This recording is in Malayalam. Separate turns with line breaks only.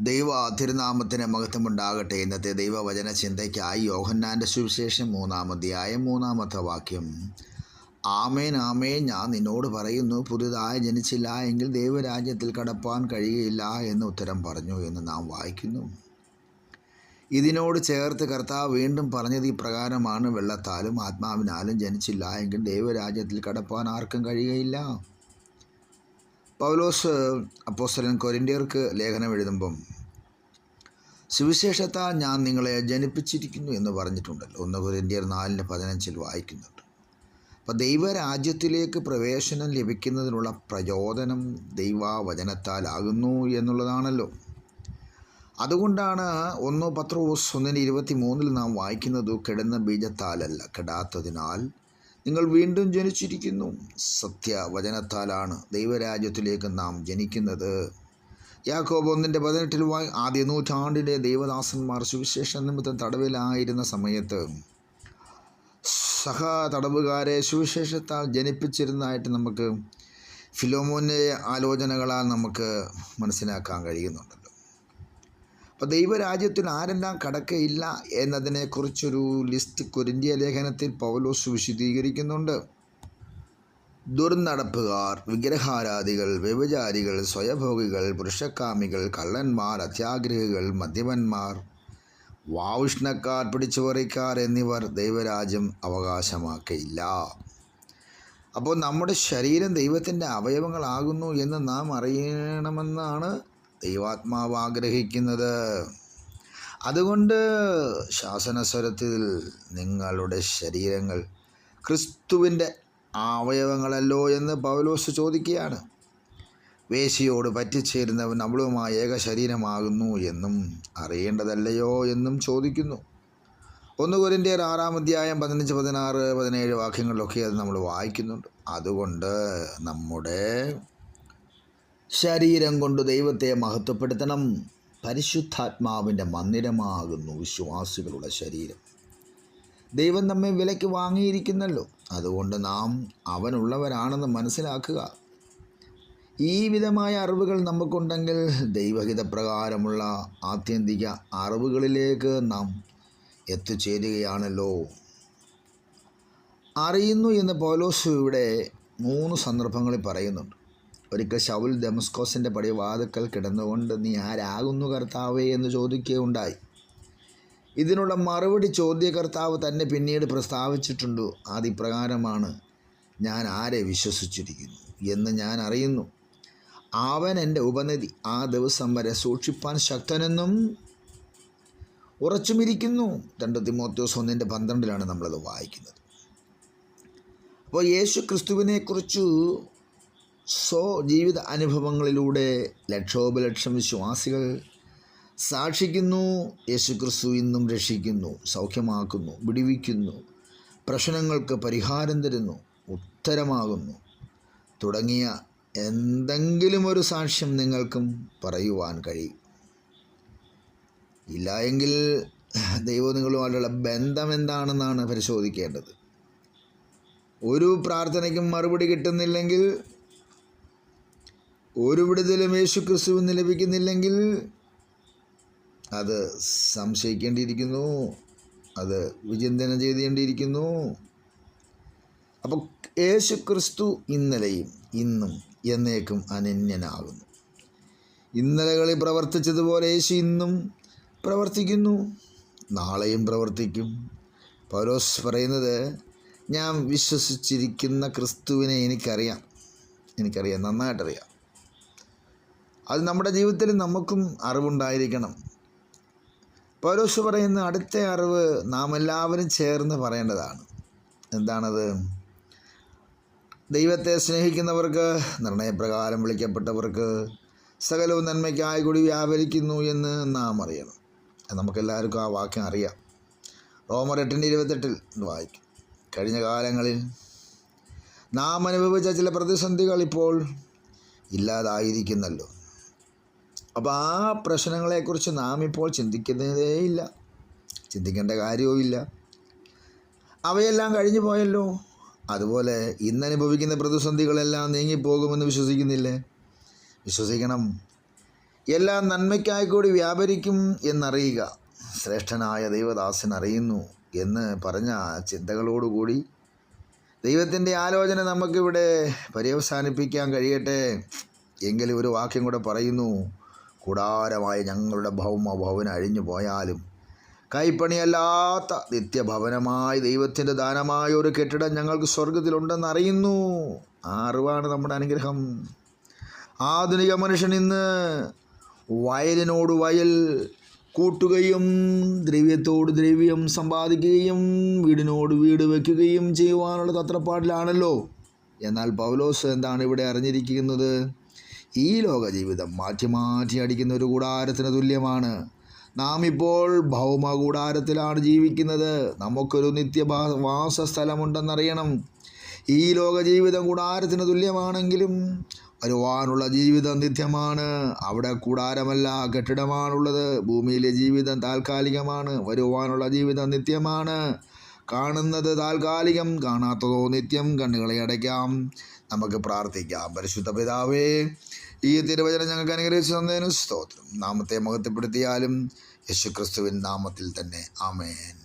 ദൈവ തിരുനാമത്തിന് മഹത്വമുണ്ടാകട്ടെ. ഇന്നത്തെ ദൈവവചന ചിന്തയ്ക്കായി യോഹന്നാന്റെ സുവിശേഷം മൂന്നാമധ്യായം മൂന്നാമത്തെ വാക്യം. ആമേൻ ആമേൻ ഞാൻ നിന്നോട് പറയുന്നു പുതുതായി ജനിച്ചില്ല എങ്കിൽ ദൈവരാജ്യത്തിൽ കടപ്പാൻ കഴിയില്ല എന്ന് ഉത്തരം പറഞ്ഞു എന്ന് നാം വായിക്കുന്നു. ഇതിനോട് ചേർത്ത് കർത്താവ് വീണ്ടും പറഞ്ഞത് ഇപ്രകാരമാണ്. വെള്ളത്താലും ആത്മാവിനാലും ജനിച്ചില്ല എങ്കിൽ ദൈവരാജ്യത്തിൽ കടപ്പാൻ ആർക്കും കഴിയുകയില്ല. പൗലോസ് അപ്പോസ്തലൻ കൊരിന്ത്യർക്ക് ലേഖനം എഴുതുമ്പം സുവിശേഷത്താൽ ഞാൻ നിങ്ങളെ ജനിപ്പിച്ചിരിക്കുന്നു എന്ന് പറഞ്ഞിട്ടുണ്ടല്ലോ. ഒന്ന് കൊരിന്ത്യർ നാലിന്റെ പതിനഞ്ചിൽ വായിക്കുന്നുണ്ട്. അപ്പോൾ ദൈവരാജ്യത്തിലേക്ക് പ്രവേശനം ലഭിക്കുന്നതിനുള്ള പ്രചോദനം ദൈവവചനത്താലാകുന്നു എന്നുള്ളതാണല്ലോ. അതുകൊണ്ടാണ് ഒന്നോ പത്രോസ് ഒന്നിന് ഇരുപത്തി മൂന്നിൽ നാം വായിക്കുന്നത് കിടന്ന ബീജത്താലല്ല കെടാത്തതിനാൽ നിങ്ങൾ വീണ്ടും ജനിച്ചിരിക്കുന്നു. സത്യവചനത്താലാണ് ദൈവരാജ്യത്തിലേക്ക് നാം ജനിക്കുന്നത്. യാക്കോബ് ഒന്നിന്റെ പതിനെട്ടിൽ ആദ്യ നൂറ്റാണ്ടിലെ ദൈവദാസന്മാർ സുവിശേഷ നിമിത്തം തടവിലായിരുന്ന സമയത്ത് സഹ തടവുകാരെ സുവിശേഷത്താൽ ജനിപ്പിച്ചിരുന്നതായിട്ട് നമുക്ക് ഫിലോമോന്റെ ആലോചനകളാൽ നമുക്ക് മനസ്സിലാക്കാൻ കഴിയുന്നുണ്ടല്ലോ അപ്പോൾ ദൈവരാജ്യത്തിന് ആരെല്ലാം കടക്കയില്ല എന്നതിനെക്കുറിച്ചൊരു ലിസ്റ്റ് കൊരിന്ത്യ ലേഖനത്തിൽ പൗലോസ് വിശദീകരിക്കുന്നുണ്ട്. ദുർനടപ്പുകാർ വിഗ്രഹാരാധികൾ വ്യഭിചാരികൾ സ്വയഭോഗികൾ പുരുഷക്കാമികൾ കള്ളന്മാർ അത്യാഗ്രഹികൾ മദ്യപന്മാർ വാവുഷ്ണക്കാർ പിടിച്ചുപറിക്കാർ എന്നിവർ ദൈവരാജ്യം അവകാശമാക്കയില്ല. അപ്പോൾ നമ്മുടെ ശരീരം ദൈവത്തിന്റെ അവയവങ്ങളാകുന്നു എന്ന് നാം അറിയണമെന്നാണ് ദൈവാത്മാവ് ആഗ്രഹിക്കുന്നത്. അതുകൊണ്ട് ശാസനസ്വരത്തിൽ നിങ്ങളുടെ ശരീരങ്ങൾ ക്രിസ്തുവിന്റെ അവയവങ്ങളല്ലോ എന്ന് പൗലോസ് ചോദിക്കുകയാണ്. വേശിയോട് പറ്റിച്ചേരുന്നവൻ അവളുമായി ഏക ശരീരമാകുന്നു എന്നും അറിയേണ്ടതല്ലയോ എന്നും ചോദിക്കുന്നു. ഒന്ന് കുരിന്റെ ആറാം അധ്യായം പതിനഞ്ച് പതിനാറ് പതിനേഴ് വാക്യങ്ങളിലൊക്കെ അത് നമ്മൾ വായിക്കുന്നുണ്ട്. അതുകൊണ്ട് നമ്മുടെ ശരീരം കൊണ്ട് ദൈവത്തെ മഹത്വപ്പെടുത്തണം. പരിശുദ്ധാത്മാവിന്റെ മന്ദിരമാകുന്നു വിശ്വാസികളുടെ ശരീരം. ദൈവം നമ്മെ വിലയ്ക്ക് വാങ്ങിയിരിക്കുന്നല്ലോ. അതുകൊണ്ട് നാം അവനുള്ളവരാണെന്ന് മനസ്സിലാക്കുക. ഈ വിധമായ അറിവുകൾ നമുക്കുണ്ടെങ്കിൽ ദൈവഹിതപ്രകാരമുള്ള ആത്യന്തിക അറിവുകളിലേക്ക് നാം എത്തിച്ചേരുകയാണല്ലോ. അറിയുന്നു എന്ന് പൗലോസ് ഇവിടെ മൂന്ന് സന്ദർഭങ്ങളിൽ പറയുന്നുണ്ട്. ഒരിക്കൽ ശൗൽ ദമസ്കോസിന്റെ പടിവാതുക്കൽ കിടന്നുകൊണ്ട് നീ ആരാകുന്നു കർത്താവേ? എന്ന് ചോദിക്കുകയുണ്ടായി. ഇതിനുള്ള മറുപടി ചോദ്യകർത്താവ് തന്നെ പിന്നീട് പ്രസ്താവിച്ചിട്ടുണ്ട്. അതിപ്രകാരമാണ് ഞാൻ ആരെ വിശ്വസിച്ചിരിക്കുന്നു എന്ന് ഞാൻ അറിയുന്നു. അവൻ എന്റെ ഉപനിധി. ആ ദിവസം വരെ സൂക്ഷിപ്പാൻ ശക്തനെന്നും ഉറച്ചുമിരിക്കുന്നു. രണ്ട് തിമോത്യോസ് ഒന്നിന്റെ പന്ത്രണ്ടിലാണ് നമ്മളത് വായിക്കുന്നത്. അപ്പോൾ യേശു ക്രിസ്തുവിനെക്കുറിച്ച് സ്വ ജീവിത അനുഭവങ്ങളിലൂടെ ലക്ഷോപലക്ഷം വിശ്വാസികൾ സാക്ഷിക്കുന്നു യേശുക്രിസ്തു ഇന്നും രക്ഷിക്കുന്നു സൗഖ്യമാക്കുന്നു വിടിവിക്കുന്നു പ്രശ്നങ്ങൾക്ക് പരിഹാരം തരുന്നു ഉത്തരമാകുന്നു. തുടങ്ങിയ എന്തെങ്കിലും ഒരു സാക്ഷ്യം നിങ്ങൾക്കും പറയുവാൻ കഴിയും. ഇല്ല എങ്കിൽ ദൈവം നിങ്ങളുമായിട്ടുള്ള ബന്ധം എന്താണെന്നാണ് പരിശോധിക്കേണ്ടത്. ഒരു പ്രാർത്ഥനയ്ക്കും മറുപടി കിട്ടുന്നില്ലെങ്കിൽ ഒരു വിടുതലും യേശു ക്രിസ്തുവിന് ലഭിക്കുന്നില്ലെങ്കിൽ അത് സംശയിക്കേണ്ടിയിരിക്കുന്നു. അത് വിചിന്തനം ചെയ്തേണ്ടിയിരിക്കുന്നു. അപ്പോൾ യേശു ക്രിസ്തു ഇന്നലെയും ഇന്നും എന്നേക്കും അനന്യനാകുന്നു. ഇന്നലകളിൽ പ്രവർത്തിച്ചതുപോലെ യേശു ഇന്നും പ്രവർത്തിക്കുന്നു. നാളെയും പ്രവർത്തിക്കും. പൗലോസ് പറയുന്നത് ഞാൻ വിശ്വസിച്ചിരിക്കുന്ന ക്രിസ്തുവിനെ എനിക്കറിയാം. എനിക്കറിയാം. നന്നായിട്ടറിയാം. അത് നമ്മുടെ ജീവിതത്തിൽ നമുക്കും അറിവുണ്ടായിരിക്കണം. പൗലോസ് പറയുന്ന അടുത്ത അറിവ് നാം എല്ലാവരും ചേർന്ന് പറയേണ്ടതാണ്. എന്താണത്? ദൈവത്തെ സ്നേഹിക്കുന്നവർക്ക് നിർണയപ്രകാരം വിളിക്കപ്പെട്ടവർക്ക് സകലവും നന്മയ്ക്കായി കൂടി വ്യാപരിക്കുന്നു എന്ന് നാം അറിയണം. നമുക്കെല്ലാവർക്കും ആ വാക്യം അറിയാം. റോമർ എട്ടിന്റെ ഇരുപത്തെട്ടിൽ വായിക്കും. കഴിഞ്ഞ കാലങ്ങളിൽ നാം അനുഭവിച്ച ചില പ്രതിസന്ധികൾ ഇപ്പോൾ ഇല്ലാതായിരിക്കുന്നല്ലോ. അപ്പോൾ ആ പ്രശ്നങ്ങളെക്കുറിച്ച് നാം ഇപ്പോൾ ചിന്തിക്കുന്നതേയില്ല ചിന്തിക്കേണ്ട കാര്യവുമില്ല അവയെല്ലാം കഴിഞ്ഞു പോയല്ലോ. അതുപോലെ ഇന്നനുഭവിക്കുന്ന പ്രതിസന്ധികളെല്ലാം നീങ്ങിപ്പോകുമെന്ന് വിശ്വസിക്കുന്നില്ലേ? വിശ്വസിക്കണം. എല്ലാം നന്മയ്ക്കായി കൂടി വ്യാപരിക്കും എന്നറിയുക. ശ്രേഷ്ഠനായ ദൈവദാസൻ അറിയുന്നു എന്ന് പറഞ്ഞ ചിന്തകളോടുകൂടി ദൈവത്തിന്റെ ആലോചന നമുക്കിവിടെ പര്യവസാനിപ്പിക്കാൻ കഴിയട്ടെ. എങ്കിലും ഒരു വാക്യം കൂടെ പറയുന്നു. കൂടാരമായ ഞങ്ങളുടെ ഭൗമ ഭവന അഴിഞ്ഞു പോയാലും കൈപ്പണിയല്ലാത്ത നിത്യഭവനമായി ദൈവത്തിന്റെ ദാനമായ ഒരു കെട്ടിടം ഞങ്ങൾക്ക് സ്വർഗത്തിലുണ്ടെന്ന് അറിയുന്നു ആ അറിവാണ് നമ്മുടെ അനുഗ്രഹം. ആധുനിക മനുഷ്യൻ ഇന്ന് വയലിനോട് വയൽ കൂട്ടുകയും ദ്രവ്യത്തോട് ദ്രവ്യം സമ്പാദിക്കുകയും വീടിനോട് വീട് വയ്ക്കുകയും ചെയ്യുവാനുള്ള തത്രപ്പാടിലാണല്ലോ. എന്നാൽ പൗലോസ് എന്താണ് ഇവിടെ അറിഞ്ഞിരിക്കുന്നത്? ഈ ലോക ജീവിതം മാറ്റി മാറ്റി അടിക്കുന്ന ഒരു കൂടാരത്തിന് തുല്യമാണ്. നാം ഇപ്പോൾ ഭൗമ കൂടാരത്തിലാണ് ജീവിക്കുന്നത്. നമുക്കൊരു നിത്യ വാസസ്ഥലമുണ്ടെന്നറിയണം. ഈ ലോക ജീവിതം കൂടാരത്തിന് തുല്യമാണെങ്കിലും വരുവാനുള്ള ജീവിതം നിത്യമാണ്. അവിടെ കൂടാരമല്ല കെട്ടിടമാണുള്ളത്. ഭൂമിയിലെ ജീവിതം താൽക്കാലികമാണ്. വരുവാനുള്ള ജീവിതം നിത്യമാണ്. കാണുന്നത് താൽക്കാലികം കാണാത്തതോ നിത്യം കണ്ണുകളെ അടയ്ക്കാം. നമുക്ക് പ്രാർത്ഥിക്കാം. പരിശുദ്ധ പിതാവേ ഈ തിരുവചനം ഞങ്ങൾക്ക് അനുഗ്രഹിച്ചു തന്നതിന് സ്തോത്രം. നാമത്തെ മഹത്വപ്പെടുത്തിയാലും യേശുക്രിസ്തുവിൻ നാമത്തിൽ തന്നെ. ആമേൻ.